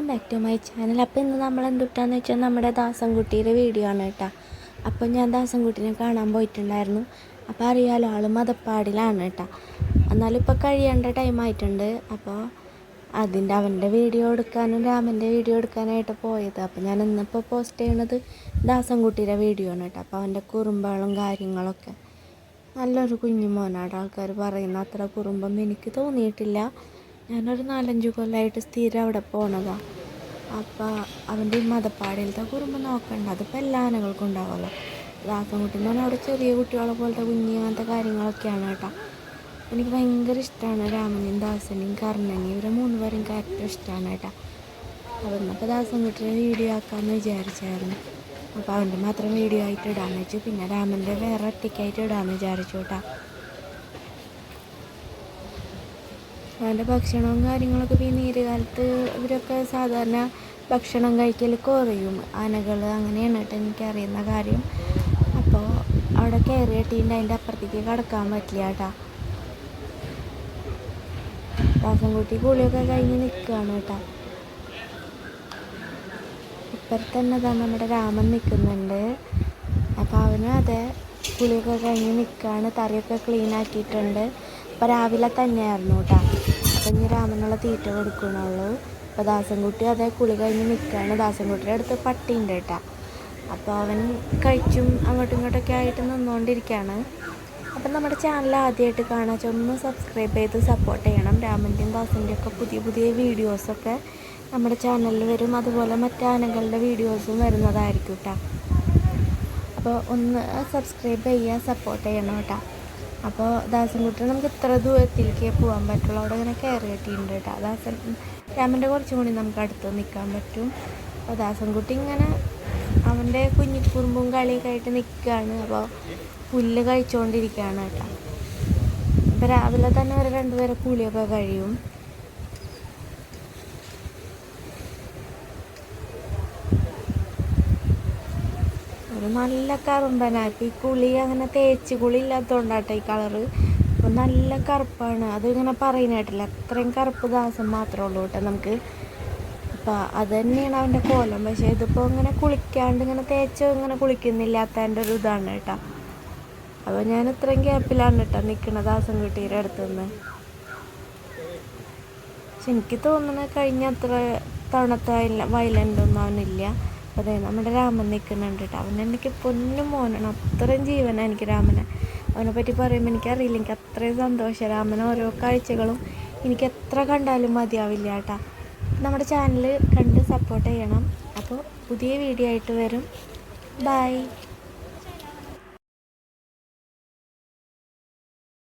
Welcome back to my channel. അപ്പോൾ ഇന്ന് നമ്മൾ എന്തുട്ടാന്ന് വെച്ചാൽ നമ്മുടെ ദാസൻകുട്ടിയുടെ വീഡിയോ ആണ് കേട്ടോ. അപ്പോൾ ഞാൻ ദാസൻകുട്ടീനെ കാണാൻ പോയിട്ടുണ്ടായിരുന്നു. അപ്പോൾ അറിയാലോ ആൾ മതപ്പാടിലാണ് കേട്ടോ. എന്നാലും ഇപ്പോൾ കഴിയേണ്ട ടൈം ആയിട്ടുണ്ട്. അപ്പോൾ അതിന്റെ അവന്റെ വീഡിയോ എടുക്കാനും രാമന്റെ വീഡിയോ എടുക്കാനായിട്ട് പോയത്. അപ്പോൾ ഞാൻ ഇന്നിപ്പോൾ പോസ്റ്റ് ചെയ്യണത് ദാസൻകുട്ടിയുടെ വീഡിയോ ആണ് കേട്ടോ. അപ്പോൾ അവന്റെ കുറുമ്പുകളും കാര്യങ്ങളൊക്കെ. നല്ലൊരു കുഞ്ഞു മോനാണ് ആൾക്കാർ പറയുന്ന അത്ര കുറുമ്പം എനിക്ക് തോന്നിയിട്ടില്ല. ഞാനൊരു നാലഞ്ച് കൊല്ലമായിട്ട് സ്ഥിരം അവിടെ പോണതാണ് അപ്പോൾ അവന്റെ ഈ മതപ്പാടിലത്തെ കുറുമ്പ് നോക്കണ്ട. അതിപ്പോൾ എല്ലാ ആനകൾക്കും ഉണ്ടാവുമല്ലോ ദാസൻകുട്ടി എന്ന് പറഞ്ഞാൽ അവിടെ ചെറിയ കുട്ടികളെ പോലത്തെ കുഞ്ഞി അങ്ങനത്തെ കാര്യങ്ങളൊക്കെയാണ് കേട്ടോ. എനിക്ക് ഭയങ്കര ഇഷ്ടമാണ് രാമനെയും ദാസനെയും കർണനെയും. ഇവരെ മൂന്ന് പേരും ക്യാരക്ടർ ഇഷ്ടമാണ് കേട്ടോ. അപ്പോൾ ഇന്നപ്പോൾ ദാസൻകുട്ടിയുടെ വീഡിയോ ആക്കാമെന്ന് വിചാരിച്ചായിരുന്നു. അപ്പോൾ അവന്റെ മാത്രം വീഡിയോ ആയിട്ട് ഇടാമെന്ന് വെച്ചു. പിന്നെ രാമന്റെ വേറെ ഒറ്റയ്ക്കായിട്ട് ഇടാമെന്ന് വിചാരിച്ചു കേട്ടോ. അവന്റെ ഭക്ഷണവും കാര്യങ്ങളൊക്കെ ഈ നീരുകാലത്ത് ഇവരൊക്കെ സാധാരണ ഭക്ഷണം കഴിക്കൽ കുറയും. ആനകൾ അങ്ങനെയാണ് കേട്ടോ എനിക്കറിയുന്ന കാര്യം. അപ്പോൾ അവിടെ കയറി കെട്ടിയിട്ട് അതിന്റെ അപ്പുറത്തേക്ക് കടക്കാൻ പറ്റില്ല കേട്ടാ. ദാസം കൂട്ടി കുളിയൊക്കെ കഴിഞ്ഞ് നിൽക്കുകയാണ് കേട്ടാ. ഇപ്പുറത്ത് തന്നെ നമ്മുടെ രാമൻ നിൽക്കുന്നുണ്ട് അപ്പോൾ അവനും അതെ കുളിയൊക്കെ കഴിഞ്ഞ് നിൽക്കുകയാണ് തറയൊക്കെ ക്ലീൻ ആക്കിയിട്ടുണ്ട്. അപ്പോൾ രാവിലെ തന്നെയായിരുന്നു കേട്ടോ. അപ്പം ഇനി രാമനുള്ള തീറ്റ കൊടുക്കണുള്ളൂ അപ്പോൾ ദാസൻകുട്ടി അതേ കുളി കഴിഞ്ഞ് നിൽക്കുകയാണ് ദാസൻകുട്ടിയുടെ അടുത്ത് പട്ടിയുണ്ട് കേട്ടോ. അപ്പോൾ അവൻ കഴിച്ചും അങ്ങോട്ടും ഇങ്ങോട്ടൊക്കെ ആയിട്ട് നിന്നുകൊണ്ടിരിക്കുകയാണ് അപ്പം നമ്മുടെ ചാനൽ ആദ്യമായിട്ട് കാണാൻ ഒന്ന് സബ്സ്ക്രൈബ് ചെയ്ത് സപ്പോർട്ട് ചെയ്യണം. രാമന്റെയും ദാസന്റെയും ഒക്കെ പുതിയ പുതിയ വീഡിയോസൊക്കെ നമ്മുടെ ചാനലിൽ വരും. അതുപോലെ മറ്റ് ആനകളുടെ വീഡിയോസും വരുന്നതായിരിക്കും കേട്ടോ. അപ്പോൾ ഒന്ന് സബ്സ്ക്രൈബ് ചെയ്യുക സപ്പോർട്ട് ചെയ്യണം കേട്ടോ. അപ്പോൾ ദാസൻകുട്ടി നമുക്ക് ഇത്ര ദൂരത്തിലേക്ക് പോകാൻ പറ്റുള്ളൂ. അവിടെ ഇങ്ങനെ കയറി കെട്ടിയിട്ടുണ്ട് കേട്ടോ. ദാസൻ രാമന്റെ കുറച്ചും കൂടി നമുക്ക് അടുത്ത് നിൽക്കാൻ പറ്റും. അപ്പോൾ ദാസൻകുട്ടി ഇങ്ങനെ അവന്റെ കുഞ്ഞിക്കുറുമ്പും കളിയൊക്കെ ആയിട്ട് നിൽക്കുകയാണ് അപ്പോൾ പുല്ല് കഴിച്ചുകൊണ്ടിരിക്കുകയാണ് കേട്ടോ. അപ്പോൾ രാവിലെ തന്നെ ഒരു രണ്ടുപേരെ കൂലിയൊക്കെ കഴിയും. ഒരു നല്ല കറുമ്പനാക്കി കുളി അങ്ങനെ തേച്ച് കുളി ഇല്ലാത്തതുകൊണ്ടാട്ടെ ഈ കളറ് അപ്പം നല്ല കറുപ്പാണ്. അതിങ്ങനെ പറയുന്നതായിട്ടില്ല അത്രയും കറുപ്പ് ദാസം മാത്രമേ ഉള്ളൂ കേട്ടോ നമുക്ക്. അപ്പോൾ അത് തന്നെയാണ് അവന്റെ കോലം. പക്ഷേ ഇതിപ്പോൾ ഇങ്ങനെ കുളിക്കാണ്ട് ഇങ്ങനെ തേച്ച് ഇങ്ങനെ കുളിക്കുന്നില്ലാത്തതിന്റെ ഒരു ഇതാണ് കേട്ടോ. അപ്പോൾ ഞാൻ ഇത്രയും ഗ്യാപ്പിലാണ് കേട്ടോ നിൽക്കുന്ന ദാസം കുട്ടിയുടെ അടുത്ത് നിന്ന് പക്ഷെ എനിക്ക് തോന്നുന്നത് കഴിഞ്ഞ അത്ര തവണത്തെ വയലന്റ് ഒന്നും അവനില്ല. അതെ നമ്മുടെ രാമൻ നിൽക്കുന്നുണ്ട് കേട്ടോ അവൻ എനിക്ക് പൊന്നും മോനാണ്. അത്രയും ജീവനാണ് എനിക്ക് രാമനെ. അവനെ പറ്റി പറയുമ്പോൾ എനിക്കറിയില്ല. എനിക്ക് അത്രയും സന്തോഷം. രാമൻ ഓരോ കാഴ്ചകളും എനിക്ക് എത്ര കണ്ടാലും മതിയാവില്ല കേട്ടോ നമ്മുടെ ചാനൽ കണ്ട് സപ്പോർട്ട് ചെയ്യണം. അപ്പോൾ പുതിയ വീഡിയോ ആയിട്ട് വരും. ബൈ